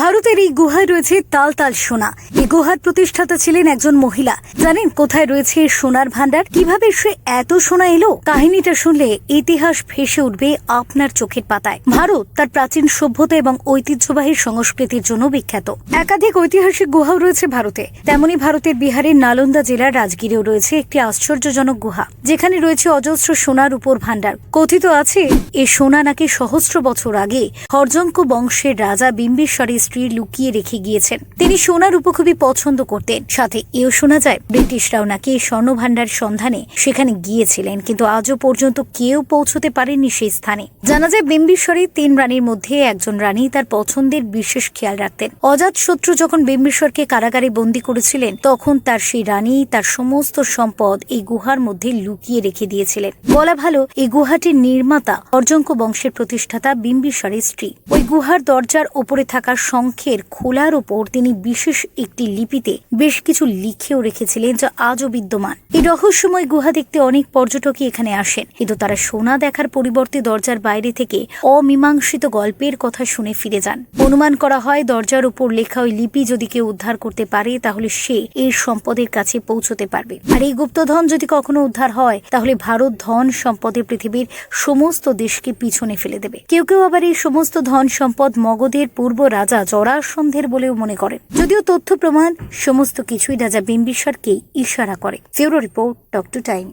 ভারতের এই গুহায় রয়েছে তাল তাল সোনা। এই গুহার প্রতিষ্ঠাতা ছিলেন একজন মহিলা। জানেন কোথায় রয়েছে সোনার ভান্ডার কীভাবে সে এত সোনা এলো? কাহিনীটা শুনলে ইতিহাস ভেসে উঠবে আপনার চোখের পাতায়। ভারত তার প্রাচীন সভ্যতা এবং ঐতিহ্যবাহী সংস্কৃতির জন্য বিখ্যাত। একাধিক ঐতিহাসিক গুহাও রয়েছে ভারতে। তেমনি ভারতের বিহারের নালন্দা জেলার রাজগিরেও রয়েছে একটি আশ্চর্যজনক গুহা, যেখানে রয়েছে অজস্র সোনার উপর ভান্ডার কথিত আছে, এ সোনা নাকি সহস্র বছর আগে হরজঙ্ক বংশের রাজা বিম্বিসারের স্ত্রী লুকিয়ে রেখে গিয়েছেন। তিনি সোনার খুবই পছন্দ করতেন। সাথে এও শোনা যায়, ব্রিটিশরাও নাকি স্বর্ণ ভান্ডার সন্ধানে সেখানে গিয়েছিলেন, কিন্তু আজও পর্যন্ত কেউ পৌঁছতে পারেননি সেই স্থানে। জানা যায় বিম্বিসারের তিন রানীর মধ্যে একজন রানী তার পছন্দের বিশেষ খেয়াল রাখতেন। অজাত শত্রু যখন বিম্বিসারকে কারাগারে বন্দী করেছিলেন, তখন তার সেই রানী তার সমস্ত সম্পদ এই গুহার মধ্যে লুকিয়ে রেখে দিয়েছিলেন। বলা ভালো, এই গুহাটির নির্মাতা অর্জঙ্ক বংশের প্রতিষ্ঠাতা বিম্বিসারের স্ত্রী। গুহার দরজার ওপরে থাকা শঙ্খের খোলার ওপর তিনি বিশেষ একটি লিপিতে বেশ কিছু লিখেও রেখেছিলেন যা আজও বিদ্যমান। এই রহস্যময় গুহা দেখতে অনেক পর্যটকই এখানে আসেন। কিন্তু তারা সোনা দেখার পরিবর্তে দরজার বাইরে থেকে অমীমাংসিত গল্পের কথা শুনে ফিরে যান। অনুমান করা হয়, দরজার উপর লেখা ওই লিপি যদি কেউ উদ্ধার করতে পারে, তাহলে সে এর সম্পদের কাছে পৌঁছতে পারবে। আর এই গুপ্তধন যদি কখনো উদ্ধার হয়, তাহলে ভারত ধন সম্পদে পৃথিবীর সমস্ত দেশকে পিছনে ফেলে দেবে। কেউ কেউ আবার এই সমস্ত ধন সম্পদ মগধের পূর্ব রাজা জরাসন্ধের বলেও মনে করেন। যদিও তথ্য প্রমাণ, সমস্ত কিছুই রাজা বিম্বিসারকেই ইশারা করে। ফেউরো রিপোর্ট টক টু টাইম।